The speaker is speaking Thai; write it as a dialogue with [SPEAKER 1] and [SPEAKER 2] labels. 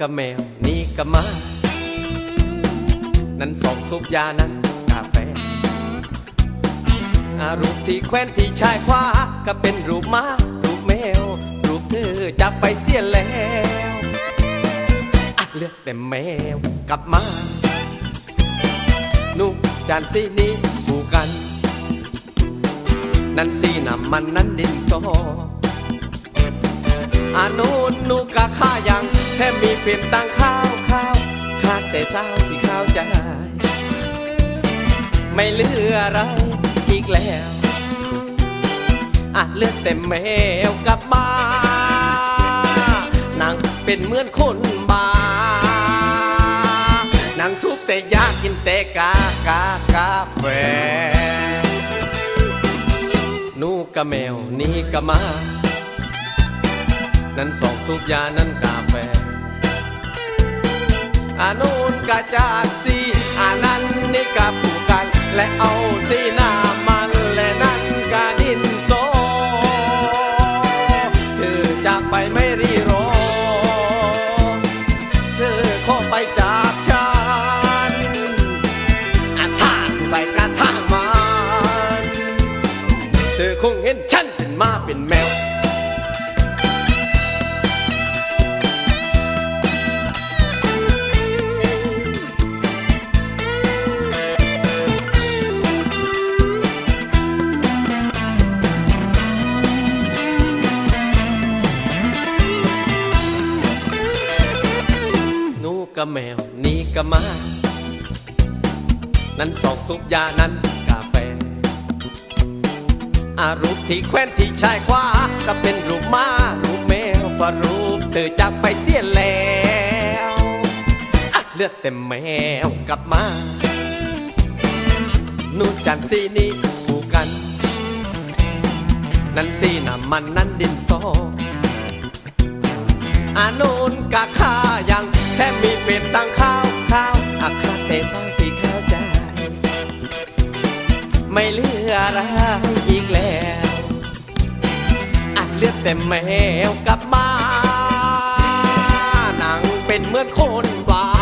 [SPEAKER 1] กับแมว นี่กับมานั้นสองซุปยานั้นกาแฟอารูปที่แควนที่ชายขวาก็เป็นรูปม้ารูปแมว รูปเธอจากไปเสียแล้วอะเลือกแต่แมวกับมานูจานสีนี้คู่กัน นั่นสีน้ำมันนั้นดินสอ อานูนนูกะข้ายังแค่มีเพียงตังข้าวข้าวขาดแต่เศร้าที่ข้าวใจไม่เหลืออะไรอีกแล้วอะเลือกแต่แมวกลับมานางเป็นเหมือนคนบานางซุปแต่ยากกินแต่กากากาแฟนูกะแมวนี่กะมา นั้นสองซุปยานั้นกาแฟอานูนกะจากสีอานั้นนี่กะผูกกัน และเอาสีหน้ามันและนั้นกะดินโซเธอจากไปไม่รีรอ เธอขอไปจากฉันอาทางไปกระทางมัน เธอคงเห็นฉันเป็นมาเป็นแมว กับแมว นี่กับมา นั้นสองซุปยานั้นกาแฟ อารูปที่แควนที่ชายขวา ก็เป็นรูปม้ารูปแมวก็รูปเธอจากไปเสียแล้วอะเลือกแต่แมวกับมานู่นจันทร์สีนี้คู่กัน นั้นสีน้ำมันนั้นดินสออานูนกะข้ายังแค่มี เป็นตังข้าวข้าวอาคาเตซอยที่เข้าใจ ไม่เหลืออะไรอีกแล้วอันเลือดแต่แมวกลับมาหนังเป็นเหมือนคนบ้า